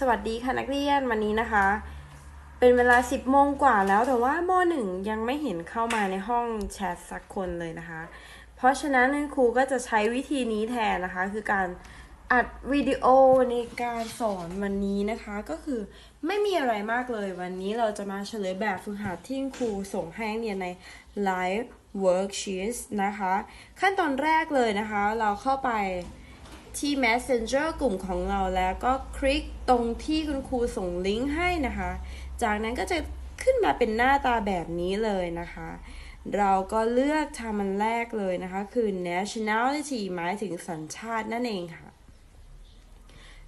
สวัสดีค่ะนักเรียนวันนี้นะคะ เป็นเวลา 10โมงกว่าแล้วแต่ว่ามหนึ่งยังไม่เห็นเข้ามาในห้องแชทสักคนเลยนะคะ เพราะฉะนั้นครูก็จะใช้วิธีนี้แทนนะคะ คือการอัดวิดีโอในการสอนวันนี้นะคะ ก็คือไม่มีอะไรมากเลยวันนี้เราจะมาเฉลยแบบฝึกหัดที่ครูส่งให้เรียนใน Live Worksheets นะคะ ขั้นตอนแรกเลยนะคะ เราเข้าไป ที่ Messenger กลุ่มของเราแล้วก็คลิกตรงที่คุณครูส่งลิงก์ให้นะคะ จากนั้นก็จะขึ้นมาเป็นหน้าตาแบบนี้เลยนะคะ เราก็เลือกทำมันแรกเลยนะคะ คือ nationality หมายถึงสัญชาตินั่นเองค่ะ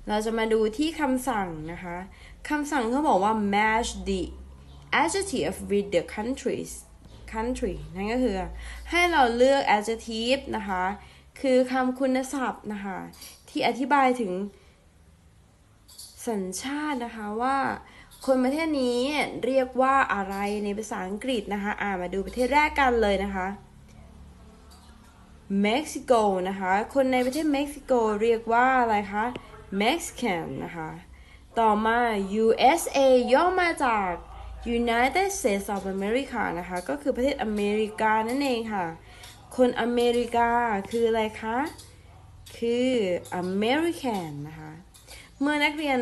เราจะมาดูที่คำสั่งนะคะคำสั่งเขาบอกว่า match the adjective with the countries country นั่นก็คือให้เราเลือก adjective นะคะ คือคำคุณศัพท์นะคะที่อธิบายถึงสัญชาตินะคะว่าคนประเทศนี้เรียกว่าอะไรในภาษาอังกฤษนะคะอ่ามาดูประเทศแรกกันเลยนะคะเม็กซิโกนะคะคนในประเทศเม็กซิโกเรียกว่าอะไรคะ Mexican นะคะต่อมา USA ย่อมาจาก United States of America นะคะก็คือประเทศอเมริกานั่นเองค่ะ คนอเมริกาคืออะไรคะ คือ American นะคะ เมื่อนักเรียน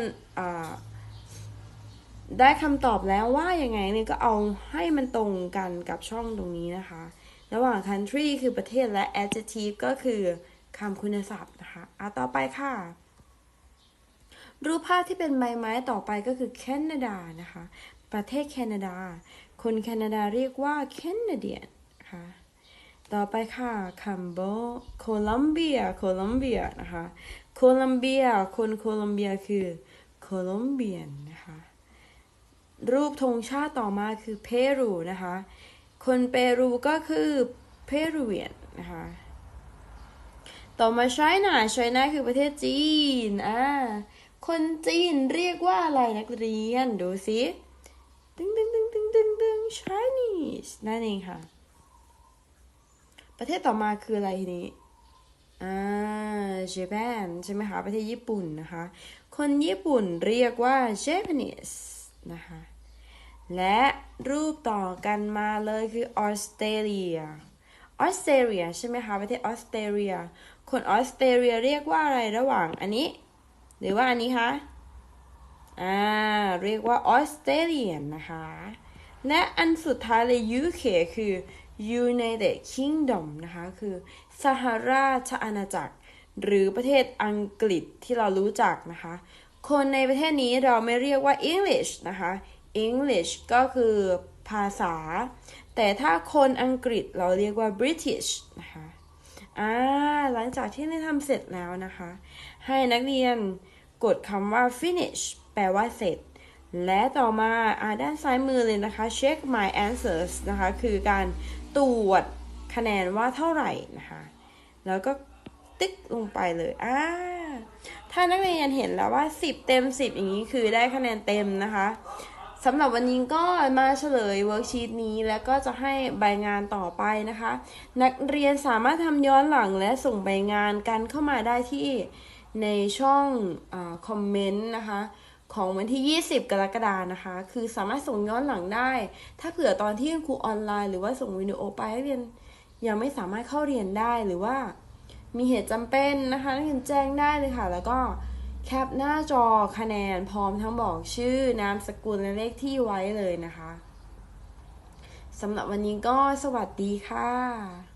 ได้คำตอบแล้วว่ายังไงเนี่ยก็เอาให้มันตรงกันกับช่องตรงนี้นะคะ ระหว่าง country คือประเทศและ adjective ก็คือคำคุณศัพท์นะคะอะต่อไปค่ะ รูปภาพที่เป็นใบไม้ต่อไปก็คือแคนาดานะคะ ประเทศแคนาดา คนแคนาดาเรียกว่า Canadian ค่ะ ต่อไปค่ะคัมโบโคลัมเบียโคลัมเบียนะคะ โคลัมเบีย คนโคลัมเบียคือโคลัมเบียนนะคะ รูปธงชาติต่อมาคือเปรูนะคะ คนเปรูก็คือเปรูเวียนนะคะ ต่อมาไชน่าไชน่าคือประเทศจีน อ่า คนจีนเรียกว่าอะไรนักเรียน ดูสิ ตึงตึงตึงตึงตึงตึง Chinese นั่นเองค่ะ ประเทศต่อมาคืออะไรทีนี้อ่า Japan ใช่ไหมคะ ประเทศญี่ปุ่นนะคะ คนญี่ปุ่นเรียกว่า Japanese นะคะ และรูปต่อกันมาเลยคือออสเตรเลีย ออสเตรเลียใช่ไหมคะ ประเทศออสเตรเลีย คนออสเตรเลียเรียกว่าอะไรระหว่างอันนี้ หรือว่าอันนี้คะ อ่า เรียกว่าออสเตรเลียนนะคะ และอันสุดท้ายเลย UK คือ United Kingdom นะคะ คือสหราชอาณาจักร หรือประเทศอังกฤษที่เรารู้จักนะคะ คนในประเทศนี้เราไม่เรียกว่า English นะคะ English ก็คือภาษา แต่ถ้าคนอังกฤษเราเรียกว่า British นะคะอ่าหลังจากที่ได้ทำเสร็จแล้วนะคะ ให้นักเรียนกดคำว่า finish แปลว่าเสร็จ และต่อมาอ่าด้านซ้ายมือเลยนะคะ check my answers นะคะ คือการ ตรวจคะแนนว่าเท่าไหร่นะคะ แล้วก็ติ๊กลงไปเลยอ่าถ้านักเรียนเห็นแล้วว่า 10 เต็ม 10 อย่างนี้คือได้คะแนนเต็มนะคะสำหรับวันนี้ก็มาเฉลยเวิร์กชีตนี้แล้วก็จะให้ใบงานต่อไปนะคะ นักเรียนสามารถทำย้อนหลังและส่งใบงานกันเข้ามาได้ที่ในช่องอคอมเมนต์นะคะ ของวันที่ 20 กรกฎานะคะ คือสามารถส่งย้อนหลังได้ ถ้าเผื่อตอนที่ครูออนไลน์หรือว่าส่งวิดีโอไปให้เรียนยังไม่สามารถเข้าเรียนได้หรือว่า มีเหตุจำเป็นนะคะนักเรียนแจ้งได้เลยค่ะ แล้วก็แคปหน้าจอคะแนนพร้อมทั้งบอกชื่อนามสกุลและเลขที่ไว้เลยนะคะสำหรับวันนี้ก็สวัสดีค่ะ